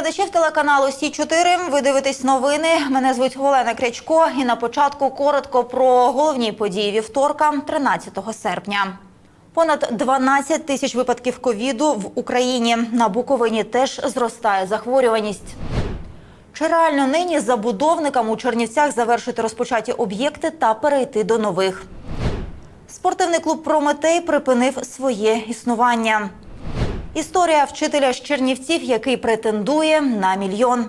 Глядачів телеканалу Сі 4 Ви дивитесь новини. Мене звуть Олена Крячко. І на початку коротко про головні події вівторка, 13 серпня. Понад 12 тисяч випадків ковіду в Україні. На Буковині теж зростає захворюваність. Чи реально нині забудовникам у Чернівцях завершити розпочаті об'єкти та перейти до нових? Спортивний клуб Прометей припинив своє існування. Історія вчителя з Чернівців, який претендує на мільйон.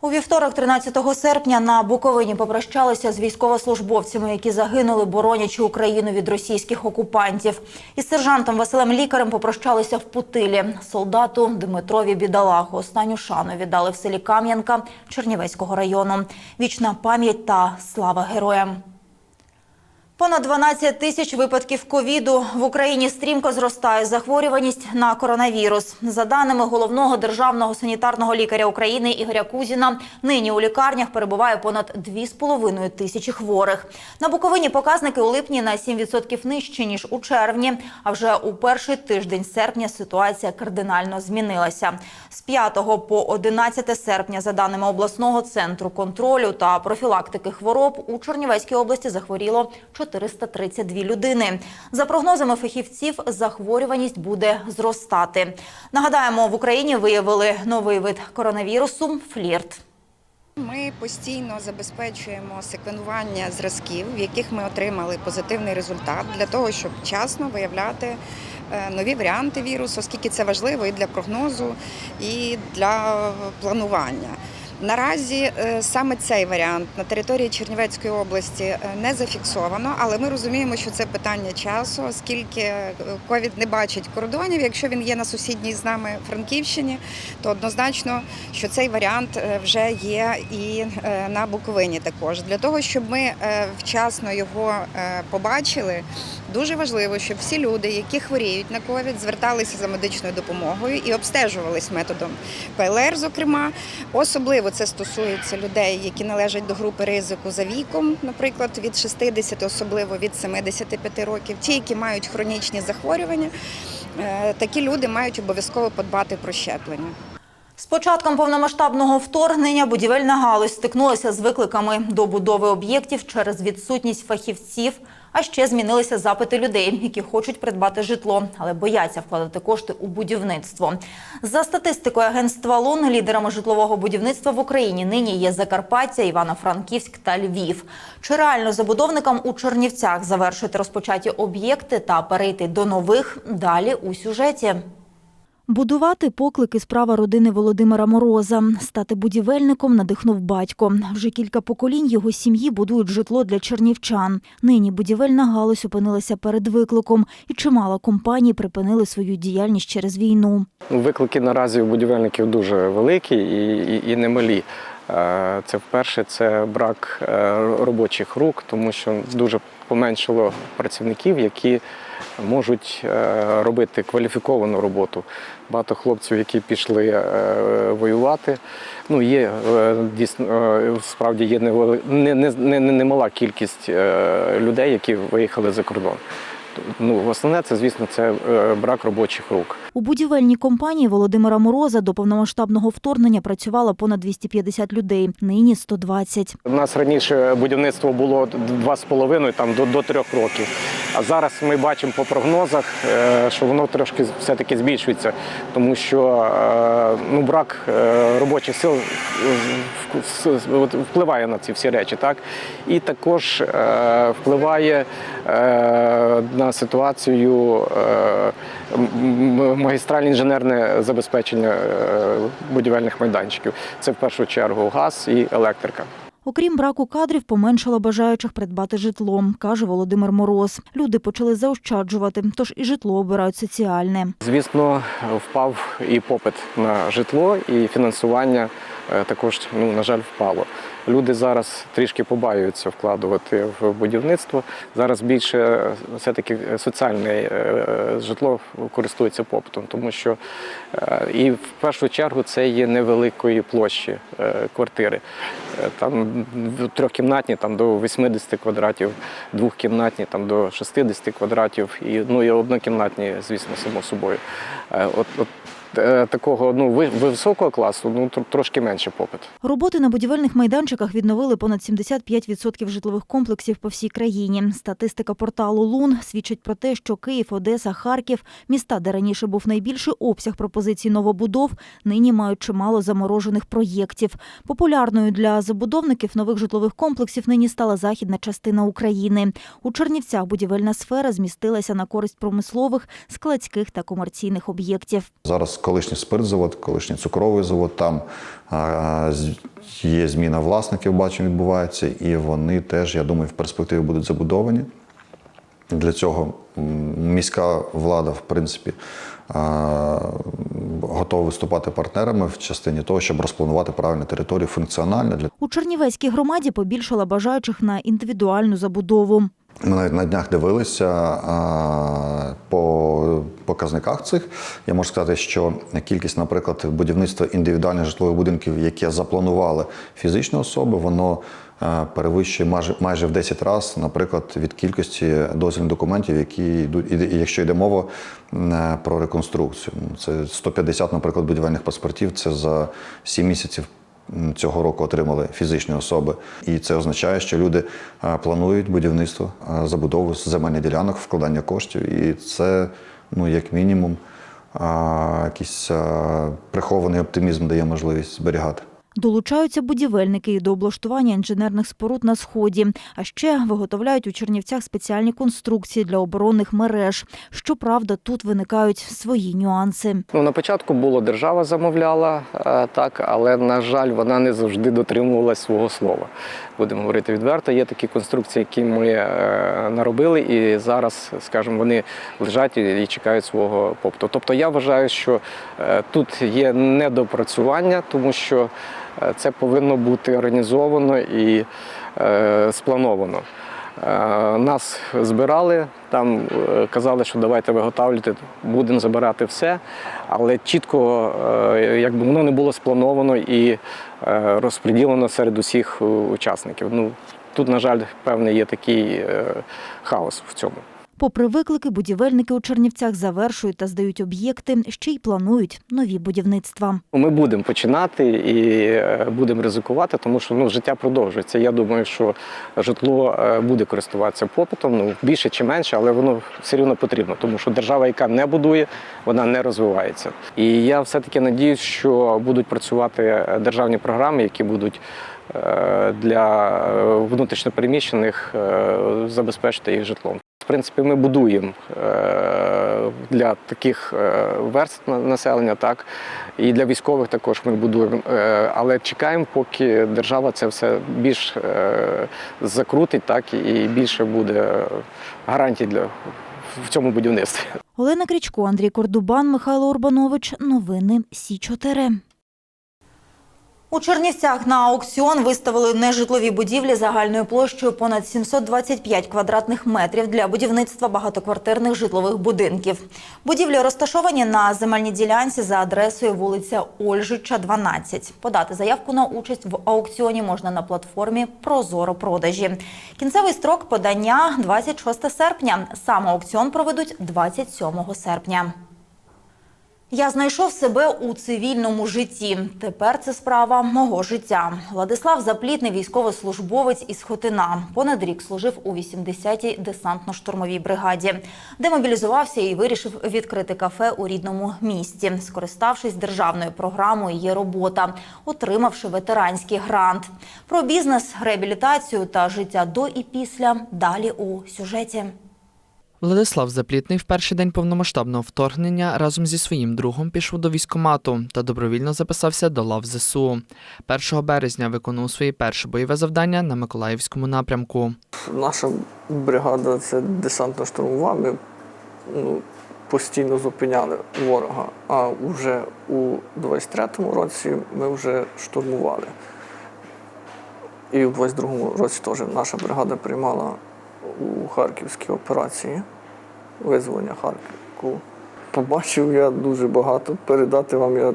У вівторок, 13 серпня, на Буковині попрощалися з військовослужбовцями, які загинули, боронячи Україну від російських окупантів. Із сержантом Василем Лікарем попрощалися в Путилі. Солдату Дмитрові Бідолагу останню шану віддали в селі Кам'янка Чернівецького району. Вічна пам'ять та слава героям. Понад 12 тисяч випадків ковіду в Україні стрімко зростає захворюваність на коронавірус. За даними головного державного санітарного лікаря України Ігоря Кузіна, нині у лікарнях перебуває понад 2,5 тисячі хворих. На Буковині показники у липні на 7% нижчі ніж у червні. А вже у перший тиждень серпня ситуація кардинально змінилася. З 5 по 11 серпня, за даними обласного центру контролю та профілактики хвороб, у Чернівецькій області захворіло 432 людини. За прогнозами фахівців, захворюваність буде зростати. Нагадаємо, в Україні виявили новий вид коронавірусу флірт. Ми постійно забезпечуємо секвенування зразків, в яких ми отримали позитивний результат, для того, щоб вчасно виявляти е, нові варіанти вірусу, оскільки це важливо і для прогнозу, і для планування. Наразі е, саме цей варіант на території Чернівецької області е, не зафіксовано, але ми розуміємо, що це питання часу, оскільки е, ковід не бачить кордонів. Якщо він є на сусідній з нами Франківщині, то однозначно, що цей варіант вже є і на Буковині також. Для того, щоб ми вчасно його побачили, дуже важливо, щоб всі люди, які хворіють на ковід, зверталися за медичною допомогою і обстежувались методом ПЛР, зокрема. Особливо це стосується людей, які належать до групи ризику за віком, наприклад, від 60, особливо від 75 років. Ті, які мають хронічні захворювання, е, такі люди мають обов'язково подбати про щеплення. З початком повномасштабного вторгнення будівельна галузь стикнулася з викликами до будови об'єктів через відсутність фахівців, а ще змінилися запити людей, які хочуть придбати житло, але бояться вкладати кошти у будівництво. За статистикою агентства Лон лідерами житлового будівництва в Україні нині є Закарпаття, Івано-Франківськ та Львів. Чи реально забудовникам у Чернівцях завершити розпочаті об'єкти та перейти до нових далі у сюжеті? Будувати поклики справа родини Володимира Мороза. Стати будівельником надихнув батько. Вже кілька поколінь його сім'ї будують житло для чернівчан. Нині будівельна галузь опинилася перед викликом, і чимало компаній припинили свою діяльність через війну. Ну, Виклики наразі у будівельників дуже великі і, і, і немалі. Е, Це вперше це брак е, робочих рук, тому що дуже поменшало працівників, які можуть е, робити кваліфіковану роботу. Багато хлопців, які пішли е, воювати. Ну, є е, дійсно справді є немала кількість людей, які виїхали за кордон. Ну, основне це, звісно, це е, брак робочих рук. У будівельній компанії Володимира Мороза до повномасштабного вторгнення працювало понад 250 людей. Нині 120. У нас раніше будівництво було два з половиною там до, до трьох років. А зараз ми бачимо по прогнозах, е, що воно трошки все-таки збільшується, тому що е, ну, брак робочих сил впливає на ці всі речі. Так? І також впливає на ситуацію е, магістральне інженерне забезпечення е, будівельних майданчиків. Це в першу чергу газ і електрика. Окрім браку кадрів, поменшало бажаючих придбати житло, каже Володимир Мороз. Люди почали заощаджувати, тож і житло обирають соціальне. Звісно, впав і попит на житло, і фінансування е, також, ну, на жаль, впало. Люди зараз трішки побаюються вкладувати в будівництво. Зараз більше е, все-таки соціальне е, житло користується попитом, тому що е, і в першу чергу це є невеликої площі е, квартири. Е, Там трьохкімнатні там до 80 квадратів, двохкімнатні там до 60 квадратів, і ну і однокімнатні, звісно, само собою. Е, От, от е, такого ну високого класу ну тр- трошки менше попит. Роботи на будівельних майданчиках відновили понад 75% житлових комплексів по всій країні. Статистика порталу Лун свідчить про те, що Київ, Одеса, Харків, міста, де раніше був найбільший обсяг пропозицій новобудов, нині мають чимало заморожених проєктів. Популярною для забудовників нових житлових комплексів нині стала західна частина України. У Чернівцях будівельна сфера змістилася на користь промислових, складських та комерційних об'єктів. Зараз колишній спиртзавод, колишній цукровий завод, там є зміна власників, бачимо, відбувається, і вони теж, я думаю, в перспективі будуть забудовані. Для цього міська влада, в принципі, готова виступати партнерами в частині того, щоб розпланувати правильні території функціонально У Чернівецькій громаді побільшало бажаючих на індивідуальну забудову. Ми навіть на днях дивилися по показниках цих. Я можу сказати, що кількість, наприклад, будівництва індивідуальних житлових будинків, яке запланували фізичні особи, воно перевищує майже, майже в 10 разів, наприклад, від кількості дозвільних документів, які йдуть, і- якщо йде мова е, про реконструкцію. Це 150, наприклад, будівельних паспортів. Це за 7 місяців цього року отримали фізичні особи. І це означає, що люди е, планують будівництво, е, забудову земельних ділянок, вкладання коштів. І це, ну, як мінімум, е, якийсь прихований оптимізм дає можливість зберігати. Долучаються будівельники і до облаштування інженерних споруд на сході. А ще виготовляють у Чернівцях спеціальні конструкції для оборонних мереж. Щоправда, тут виникають свої нюанси. Ну на початку було держава замовляла е, так, але на жаль, вона не завжди дотримувалась свого слова. Будемо говорити відверто. Є такі конструкції, які ми е, наробили, і зараз, скажімо, вони лежать і чекають свого попиту. Тобто я вважаю, що е, тут є недопрацювання, тому що це повинно бути організовано і е, сплановано. Е, Нас збирали, там е, казали, що давайте виготовлюйте, будемо забирати все, але чітко якби воно не було сплановано і розподілено серед усіх учасників. Ну тут, на жаль, певний є такий хаос в цьому. Попри виклики, будівельники у Чернівцях завершують та здають об'єкти, ще й планують нові будівництва. Ми будемо починати і е, будемо ризикувати, тому що ну, життя продовжується. Я думаю, що житло е, буде користуватися попитом, ну більше чи менше, але воно все рівно потрібно, тому що держава, яка не будує, вона не розвивається. І я все-таки надіюсь, що будуть працювати е, державні програми, які будуть для внутрішньопереміщених забезпечити їх житлом. Принципі, ми будуємо е, для таких е, верств на- населення, так і для військових також ми будуємо. Е, Але чекаємо, поки держава це все більш закрутить, так і більше буде гарантій для в цьому будівництві. Олена Крічко, Андрій Кордубан, Михайло Урбанович. Новини Сі 4 У Чернівцях на аукціон виставили нежитлові будівлі загальною площею понад 725 квадратних метрів для будівництва багатоквартирних житлових будинків. Будівлі розташовані на земельній ділянці за адресою вулиця Ольжича, 12. Подати заявку на участь в аукціоні можна на платформі Прозоро продажі. Кінцевий строк подання 26 серпня. Сам аукціон проведуть 27 серпня. Я знайшов себе у цивільному житті. Тепер це справа мого життя. Владислав Заплітний військовослужбовець із Хотина. Понад рік служив у 80-й десантно-штурмовій бригаді, де мобілізувався і вирішив відкрити кафе у рідному місті, скориставшись державною програмою «Є робота», отримавши ветеранський грант. Про бізнес, реабілітацію та життя до і після далі у сюжеті. Владислав Заплітний в перший день повномасштабного вторгнення разом зі своїм другом пішов до військкомату та добровільно записався до лав ЗСУ. 1 березня виконав своє перше бойове завдання на Миколаївському напрямку. Наша бригада це десантно-штурмова. Ми ну, постійно зупиняли ворога. А вже у 23-му році ми вже штурмували. І у 22-му році теж наша бригада приймала у харківській операції визволення Харківку. Побачив я дуже багато, передати вам я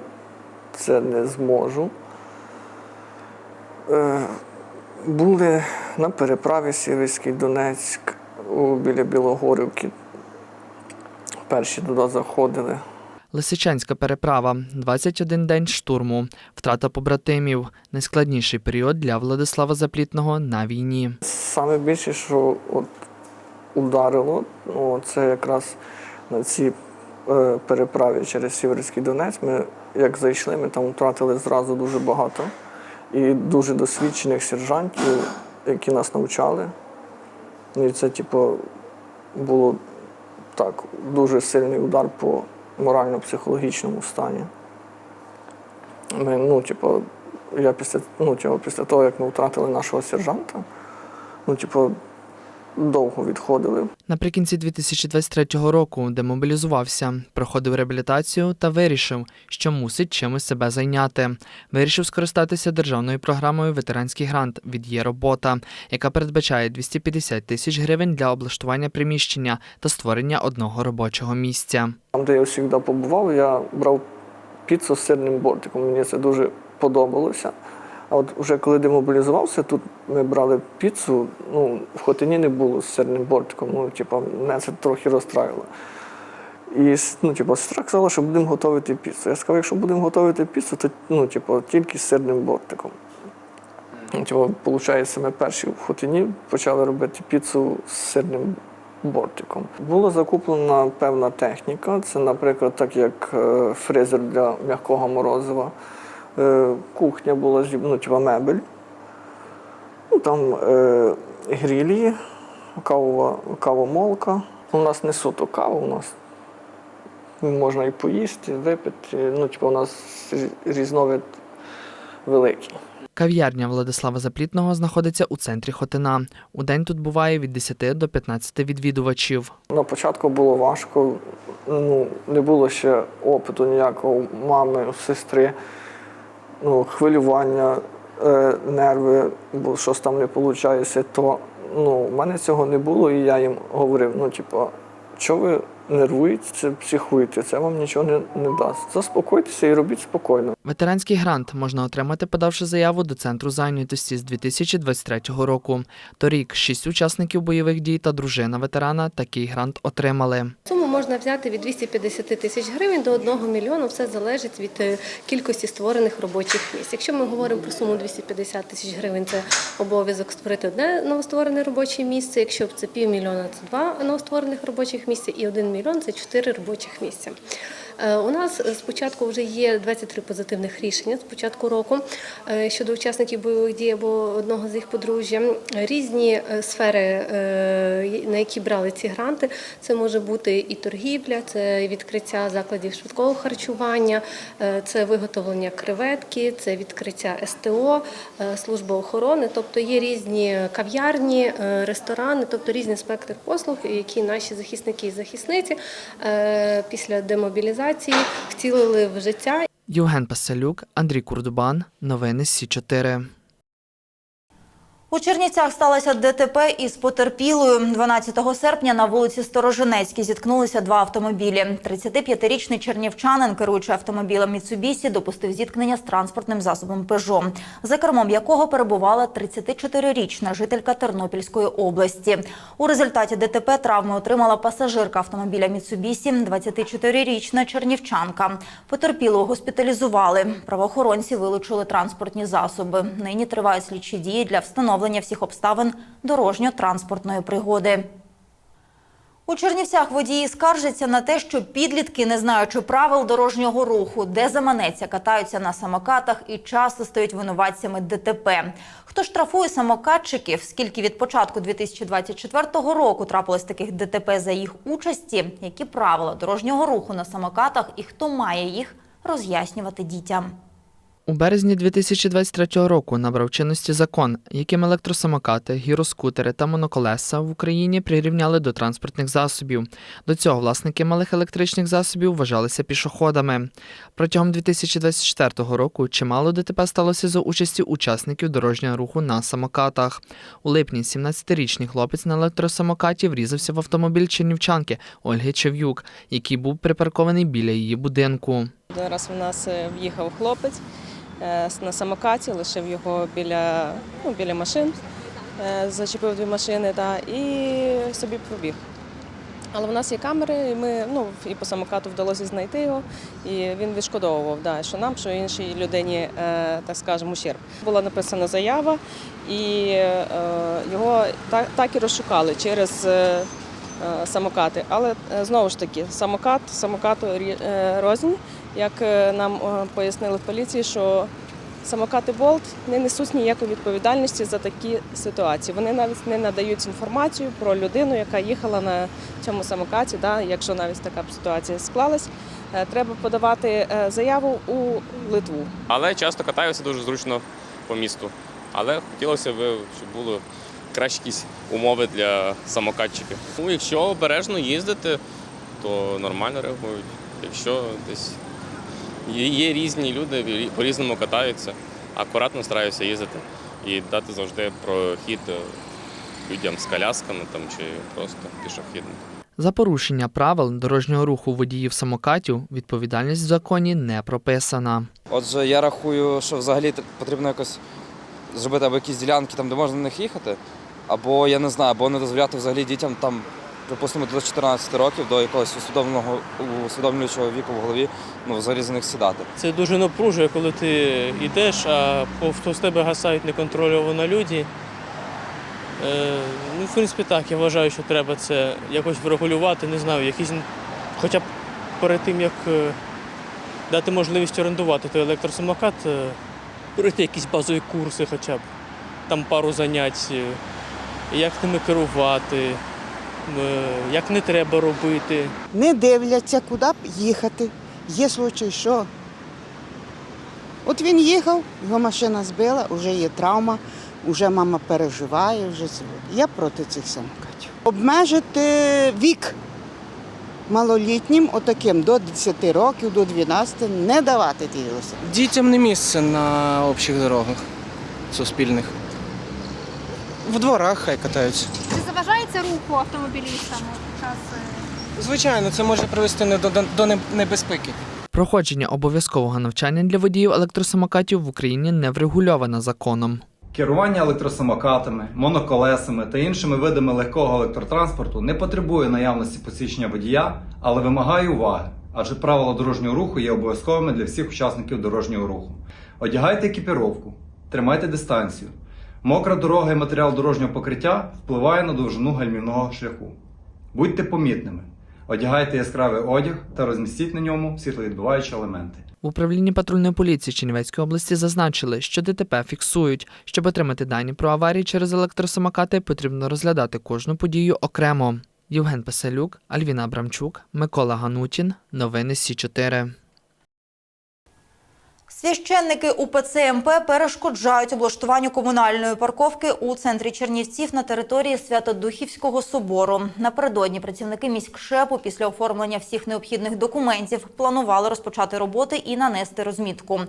це не зможу. Е, були на переправі Сіверський Донецьк біля Білогорівки. Перші туди заходили. Лисичанська переправа 21 день штурму, втрата побратимів, найскладніший період для Владислава Заплітного на війні. Саме більше, що от ударило, ну, це якраз на цій е, переправі через Сіверський Донець. Ми як зайшли, ми там втратили зразу дуже багато. І дуже досвідчених сержантів, які нас навчали. І це, типу, було так, дуже сильний удар по морально-психологічному стані. Ми, ну, типу, я після, ну, типу, після того, як ми втратили нашого сержанта, ну, типу, довго відходили. Наприкінці 2023 року демобілізувався, проходив реабілітацію та вирішив, що мусить чимось себе зайняти. Вирішив скористатися державною програмою Ветеранський грант від є робота, яка передбачає 250 тисяч гривень для облаштування приміщення та створення одного робочого місця. Там, де я завжди побував, я брав піцу з сирним бортиком. Мені це дуже подобалося. А от вже коли демобілізувався, тут ми брали піцу, ну, в Хотині не було з сирним бортиком. Ну, типу, мене це трохи розстраювало. І ну, типу, сестра казала, що будемо готувати піцу. Я сказав, якщо будемо готувати піцу, то ну, типу, тільки з сирним бортиком. Типу, виходить, ми перші в Хотині почали робити піцу з сирним бортиком. Була закуплена певна техніка. Це, наприклад, так як е, фрезер для м'якого морозива. Е, Кухня була ну, типу мебель. Ну, там е, грілі, кавова, кавомолка. У нас не суто кава, у нас можна і поїсти, випити. Ну, типу, у нас різновид великий. Кав'ярня Владислава Заплітного знаходиться у центрі Хотина. У день тут буває від 10 до 15 відвідувачів. На початку було важко, ну, не було ще опиту ніякого у мами, у сестри, ну, хвилювання, е, нерви, бо щось там не виходить, то ну, в мене цього не було, і я їм говорив: ну, типу, що ви нервуєте, психуєте, це вам нічого не, не дасть. Заспокойтеся і робіть спокійно. Ветеранський грант можна отримати, подавши заяву до центру зайнятості з 2023 року. Торік шість учасників бойових дій та дружина ветерана такий грант отримали. Суму можна взяти від 250 тисяч гривень до 1 мільйону. Все залежить від е, кількості створених робочих місць. Якщо ми говоримо про суму 250 тисяч гривень, це обов'язок створити одне новостворене робоче місце. Якщо це півмільйона, це два новостворених робочих місця, і 1 мільйон це 4 робочих місця. Е, У нас спочатку вже є 23 позитивних рішення з початку року е, щодо учасників бойових дій або одного з їх подружжя. Різні е, сфери, на які брали ці гранти, це може бути і торгівля, це відкриття закладів швидкого харчування, це виготовлення креветки, це відкриття СТО, служба охорони. Тобто є різні кав'ярні, ресторани, тобто різний спектр послуг, які наші захисники і захисниці після демобілізації втілили в життя Євген Паселюк, Андрій Курдубан. Новини Сі 4 У Чернівцях сталося ДТП із потерпілою. 12 серпня на вулиці Сторожинецькій зіткнулися два автомобілі. 35-річний чернівчанин, керуючи автомобілем Міцубісі, допустив зіткнення з транспортним засобом «Пежо», за кермом якого перебувала 34-річна жителька Тернопільської області. У результаті ДТП травми отримала пасажирка автомобіля Міцубісі, 24-річна чернівчанка. Потерпілу госпіталізували. Правоохоронці вилучили транспортні засоби. Нині тривають слідчі дії для встановлення всіх обставин дорожньо-транспортної пригоди. У Чернівцях водії скаржаться на те, що підлітки, не знаючи правил дорожнього руху, де заманеться, катаються на самокатах і часто стають винуватцями ДТП. Хто штрафує самокатчиків? Скільки від початку 2024 року трапилось таких ДТП за їх участі? Які правила дорожнього руху на самокатах і хто має їх роз'яснювати дітям? У березні 2023 року набрав чинності закон, яким електросамокати, гіроскутери та моноколеса в Україні прирівняли до транспортних засобів. До цього власники малих електричних засобів вважалися пішоходами. Протягом 2024 року чимало ДТП сталося за участі учасників дорожнього руху на самокатах. У липні 17-річний хлопець на електросамокаті врізався в автомобіль чернівчанки Ольги Чев'юк, який був припаркований біля її будинку. Один раз в нас е, в'їхав хлопець на самокаті, лишив його біля, ну, біля машин, е, зачепив дві машини та, і собі побіг. Але в нас є камери, і ми ну, і по самокату вдалося знайти його, і він відшкодовував, да, що нам, що іншій людині, е, так скажемо, ущерб. Була написана заява, і е, його так, так і розшукали через. е, е, Самокати, але е, знову ж таки, самокат, самокату е, рознь. Як е, нам е, пояснили в поліції, що самокати Болт не несуть ніякої відповідальності за такі ситуації. Вони навіть не надають інформацію про людину, яка їхала на цьому самокаті. Да, якщо навіть така б ситуація склалась, е, треба подавати заяву у Литву. Але часто катаюся дуже зручно по місту. Але хотілося б, щоб були кращі якісь умови для самокатчиків. Ну, якщо обережно їздити, то нормально реагують. Якщо десь є, різні люди, по-різному катаються, акуратно стараюся їздити і дати завжди прохід е, людям з колясками там, чи просто пішохідним. За порушення правил дорожнього руху водіїв самокатів відповідальність в законі не прописана. Отже, я рахую, що взагалі потрібно якось зробити або якісь ділянки там, де можна на них їхати, або я не знаю, або не дозволяти взагалі дітям там, припустимо, до 14 років, до якогось усвідомленого усвідомлюючого віку в голові, ну взагалі за них сідати. Це дуже напружує, коли ти йдеш, а повз тебе гасають неконтрольовано люди. Е, ну, в принципі, так, я вважаю, що треба це якось врегулювати, не знаю, якісь, хоча б перед тим, як е, дати можливість орендувати той електросамокат, е, пройти якісь базові курси хоча б, там пару занять, е, як ними керувати, як не треба робити. не дивляться, куди б їхати. Є случай, що. От він їхав, його машина збила, вже є травма, вже мама переживає, вже. Я проти цих самокатів. Обмежити вік малолітнім, отаким до 10 років, до 12, не давати ті велосипеди. Дітям не місце на общих дорогах суспільних. В дворах хай катаються. Чи заважається руху автомобілістам під час е, Звичайно, це може привести не до, до небезпеки. Проходження обов'язкового навчання для водіїв електросамокатів в Україні не врегульовано законом. Керування електросамокатами, моноколесами та іншими видами легкого електротранспорту не потребує наявності посвідчення водія, але вимагає уваги, адже правила дорожнього руху є обов'язковими для всіх учасників дорожнього руху. Одягайте екіпіровку, тримайте дистанцію. Мокра дорога і матеріал дорожнього покриття впливає на довжину гальмівного шляху. Будьте помітними. Одягайте яскравий одяг та розмістіть на ньому світловідбиваючі елементи. В управлінні патрульної поліції Чернівецької області зазначили, що ДТП фіксують. Щоб отримати дані про аварії через електросамокати, потрібно розглядати кожну подію окремо. Євген Песелюк, Альвіна Абрамчук, Микола Ганутін. Новини Сі 4 Священники УПЦ МП перешкоджають облаштуванню комунальної парковки у центрі Чернівців на території Святодухівського собору. Напередодні працівники міськшепу після оформлення всіх необхідних документів планували розпочати роботи і нанести розмітку.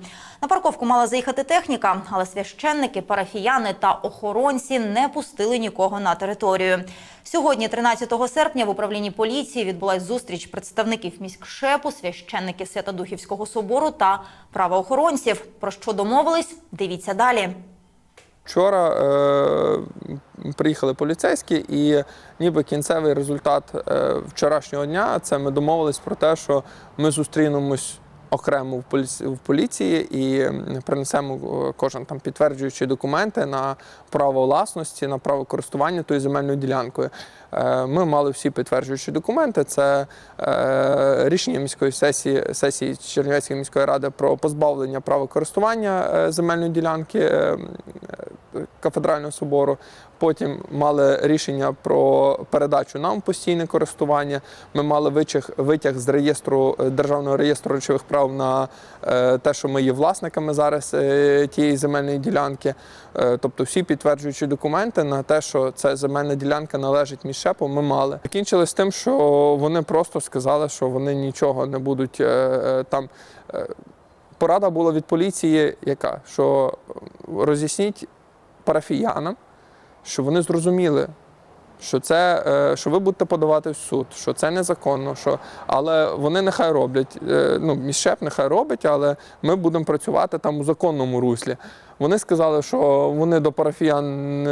На парковку мала заїхати техніка, але священники, парафіяни та охоронці не пустили нікого на територію. Сьогодні, 13 серпня, в управлінні поліції відбулась зустріч представників міськшепу, священників Святодухівського собору та правоохоронців. Про що домовились? Дивіться далі. Вчора е, приїхали поліцейські, і ніби кінцевий результат е, вчорашнього дня це ми домовились про те, що ми зустрінемось окремо в поліції, в поліції і принесемо е, кожен там підтверджуючі документи на право власності, на право користування тою земельною ділянкою. Е, Ми мали всі підтверджуючі документи. Це е, рішення міської сесії сесії Чернівецької міської ради про позбавлення права користування земельної ділянки. Кафедрального собору. Потім мали рішення про передачу нам постійне користування. Ми мали витяг, витяг з реєстру е, державного реєстру речових прав на е, те, що ми є власниками зараз е, тієї земельної ділянки. Тобто всі підтверджуючі документи на те, що ця земельна ділянка належить міщепу, ми мали. Закінчилось тим, що вони просто сказали, що вони нічого не будуть там. Порада була від поліції, яка що роз'ясніть парафіянам, щоб вони зрозуміли, що це, е, що ви будете подавати в суд, що це незаконно, що, але вони нехай роблять. е, Ну, міщеп нехай робить, але ми будемо працювати там у законному руслі. Вони сказали, що вони до парафіян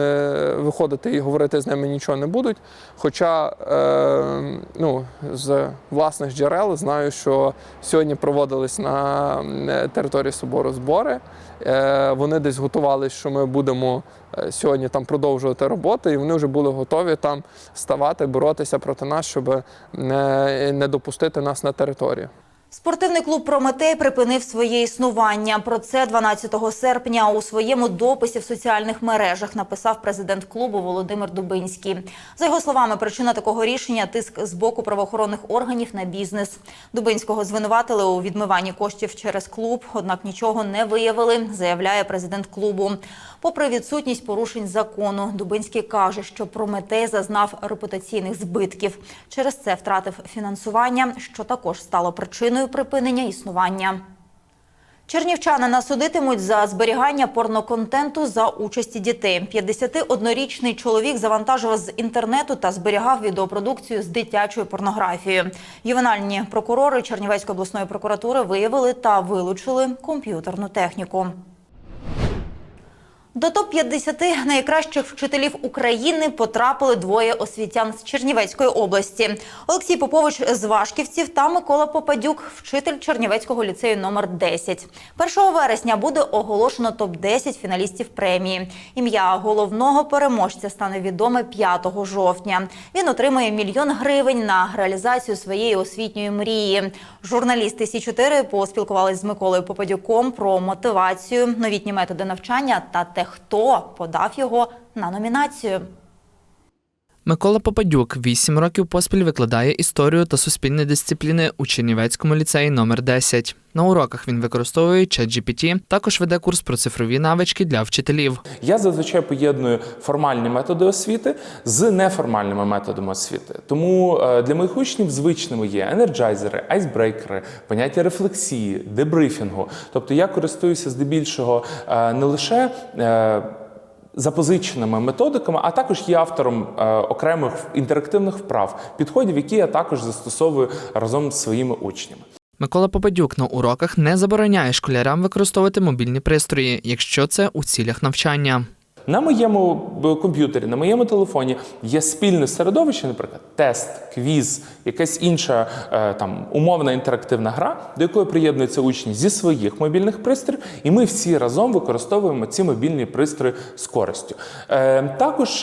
виходити і говорити з ними нічого не будуть. Хоча е, ну, з власних джерел знаю, що сьогодні проводились на е, території собору збори. Е, Вони десь готувалися, що ми будемо е, сьогодні там продовжувати роботу, і вони вже були готові там ставати, боротися проти нас, щоб не, не допустити нас на територію. Спортивний клуб Прометей припинив своє існування. Про це 12 серпня у своєму дописі в соціальних мережах написав президент клубу Володимир Дубинський. За його словами, причина такого рішення тиск з боку правоохоронних органів на бізнес. Дубинського звинуватили у відмиванні коштів через клуб, однак нічого не виявили, заявляє президент клубу. Попри відсутність порушень закону, Дубинський каже, що Прометей зазнав репутаційних збитків. Через це втратив фінансування, що також стало причиною припинення існування. Чернівчанина судитимуть за зберігання порноконтенту за участі дітей. 51-річний чоловік завантажував з інтернету та зберігав відеопродукцію з дитячою порнографією. Ювенальні прокурори Чернівецької обласної прокуратури виявили та вилучили комп'ютерну техніку. До топ-50 найкращих вчителів України потрапили двоє освітян з Чернівецької області. Олексій Попович з Вашківців та Микола Попадюк, вчитель Чернівецького ліцею номер 10. 1 вересня буде оголошено топ-10 фіналістів премії. Ім'я головного переможця стане відоме 5 жовтня. Він отримує мільйон гривень на реалізацію своєї освітньої мрії. Журналісти Сі 4 поспілкувалися з Миколою Попадюком про мотивацію, новітні методи навчання та те, хто подав його на номінацію. Микола Попадюк вісім років поспіль викладає історію та суспільні дисципліни у Чернівецькому ліцеї номер 10. На уроках він використовує ChatGPT, також веде курс про цифрові навички для вчителів. Я зазвичай поєдную формальні методи освіти з неформальними методами освіти. Тому е, для моїх учнів звичними є енерджайзери, айсбрейкери, поняття рефлексії, дебрифінгу. Тобто я користуюся здебільшого е, не лише. Запозиченими методиками, а також є автором е, окремих інтерактивних вправ, підходів, які я також застосовую разом з своїми учнями. Микола Попадюк на уроках не забороняє школярам використовувати мобільні пристрої, якщо це у цілях навчання. На моєму е, комп'ютері, на моєму телефоні є спільне середовище, наприклад, тест, квіз, якась інша е, там умовна інтерактивна гра, до якої приєднуються учні зі своїх мобільних пристроїв, і ми всі разом використовуємо ці мобільні пристрої з користю. Е, також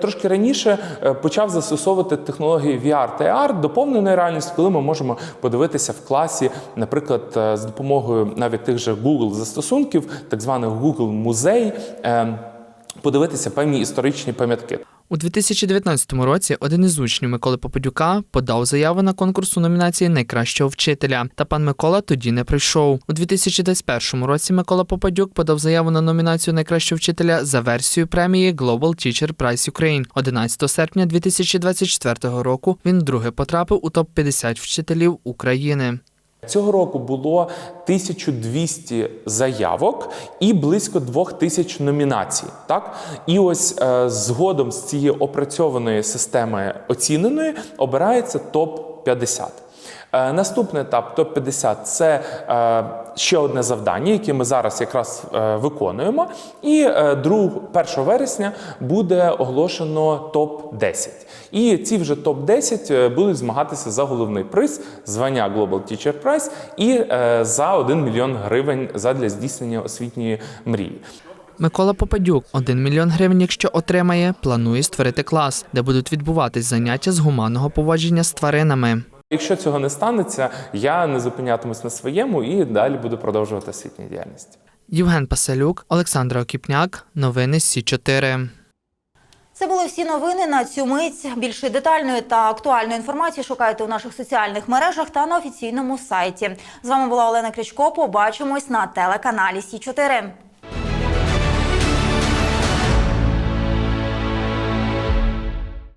трошки раніше почав застосовувати технології VR та AR, доповненої реальності, коли ми можемо подивитися в класі, наприклад, з допомогою навіть тих же Google застосунків, так званий Google музей. Подивитися певні історичні пам'ятки. У 2019 році один із учнів Миколи Попадюка подав заяву на конкурс у номінації найкращого вчителя. Та пан Микола тоді не прийшов. У 2021 році Микола Попадюк подав заяву на номінацію найкращого вчителя за версією премії Global Teacher Prize Ukraine. 11 серпня 2024 року він вдруге потрапив у топ 50 вчителів України. Цього року було 1200 заявок і близько 2000 номінацій. Так і ось е, згодом з цієї опрацьованої системи оціненої обирається топ 50 Е, Наступний етап топ 50 це е, ще одне завдання, яке ми зараз якраз е, виконуємо. І е, 2, 1 вересня буде оголошено топ 10 І ці вже топ 10 будуть змагатися за головний приз, звання Global Teacher Prize і е, за 1 мільйон гривень задля здійснення освітньої мрії. Микола Попадюк 1 мільйон гривень, якщо отримає, планує створити клас, де будуть відбуватись заняття з гуманного поводження з тваринами. Якщо цього не станеться, я не зупинятимусь на своєму і далі буду продовжувати освітню діяльність. Євген Паселюк, Олександра Окіпняк. Новини Сі 4 Це були всі новини на цю мить. Більше детальної та актуальної інформації шукайте у наших соціальних мережах та на офіційному сайті. З вами була Олена Крячко. Побачимось на телеканалі Сі 4